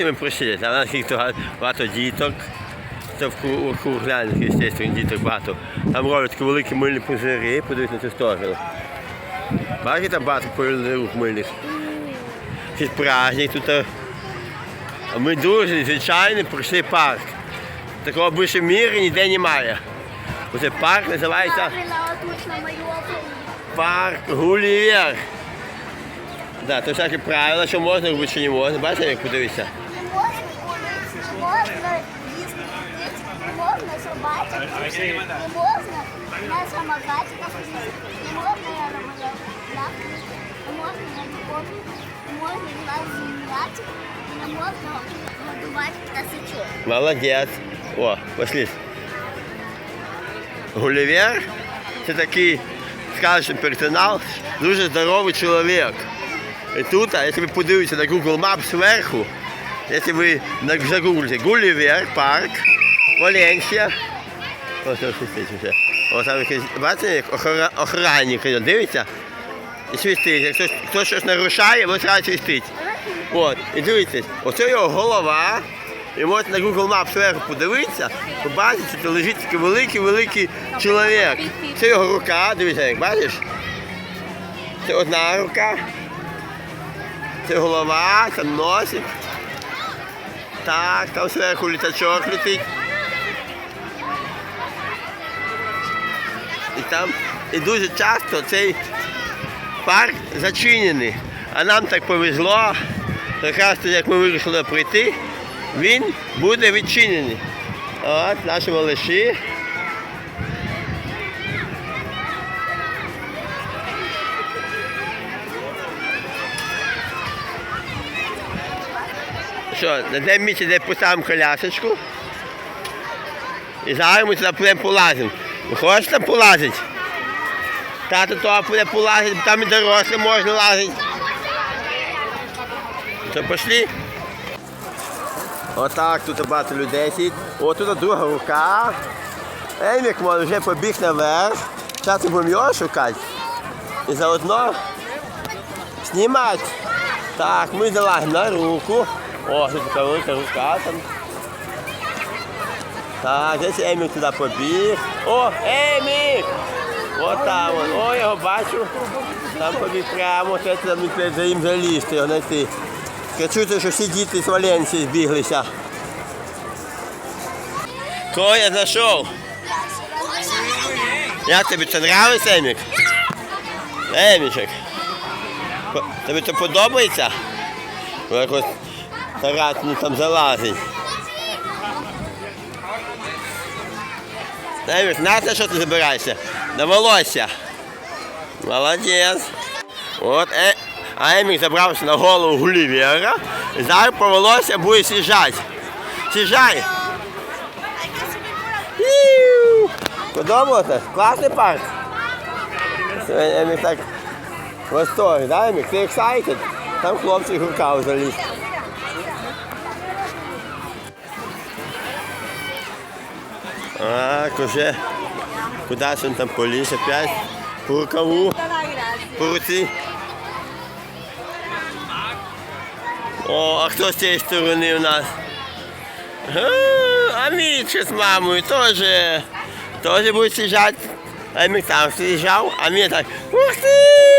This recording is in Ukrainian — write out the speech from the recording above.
Ми прийшли, там у нас їх багато- діток. Це в кругляних, звісно, діток багато. Там роблять такі великі мильні пузирі, подивись на цю сторону. Бачите, там багато пильних мильних. Якийсь праздник тут. А ми дуже, звичайно, пройшли парк. Такого більше в мірі ніде немає. Оце парк називається тут парк Гулівер. Да, то всякі правила, що можна робити, що не можна. Бачите, як подивися. Не можна, можна їсти не можна собачок, не можна на їздити, не можна на романах, не можна на диконі, не можна грати в не можна годувати птасичок. Молодець. О, пошли. Гулівер це такий сказочний персонал, дуже здоровий чоловік. Тут, а якщо ви подивитеся на Google Maps зверху, якщо ви загуглите Гулівер, парк, Валенсія, ось. Ось там бачите, як охора- дивиться і свистить. Як хтось, щось нарушає, він одразу свистить. От, і дивіться, оце його голова. І можете на Google Maps зверху подивитися, побачите, що лежить такий великий-великий чоловік. Це його рука, дивіться, як бачиш? Це одна рука. Це голова, там носик. Так, там зверху літачок летить. І там і дуже часто цей парк зачинений. А нам так повезло, якраз як ми вирішили прийти, він буде відчинений. От наші малиші. Що, на місці, де поставимо колясочку. І зараз ми туди будемо полазимо. Ви хочете там полазити? Тато то буде полазити, там і дорослим можна лазити. То пішли. Отак тут багато людей сидить. О, тут друга рука. Емік може вже побіг наверх. Зараз будемо його шукати. І заодно знімати. Так, ми залазимо на руку. О, така велика рука там. Так, десь Емік туди побіг. О, Емік! От там он. О, я його бачу. Там побіг прямо, це там за їм залізти, його знайти. Чую, що всі діти з Валенції збіглися. Кого я знайшов? Як тобі це нравиться, Емік? Емічек. По- Тобі це подобається? Ну, Якось Тарас мені там залазить. Емік, знаєте, що ти забираєшся? На волосся. Молодець. От, е, а Емік забрався на голову Гулівера. Зараз по волосся буде сіжати. Сіжай. Подобалося? Класний парк? Емік так в восторгі, да, Емік? Ти excited? Там хлопчик рукав заліз. Так, уже кудись він там поліз опять. По рукаву, по руці. О, а хто з цієї сторони у нас? А, А Мітча з мамою теж. Теж буде сіжати. А ми там сіжав, а мені так. Ух ти!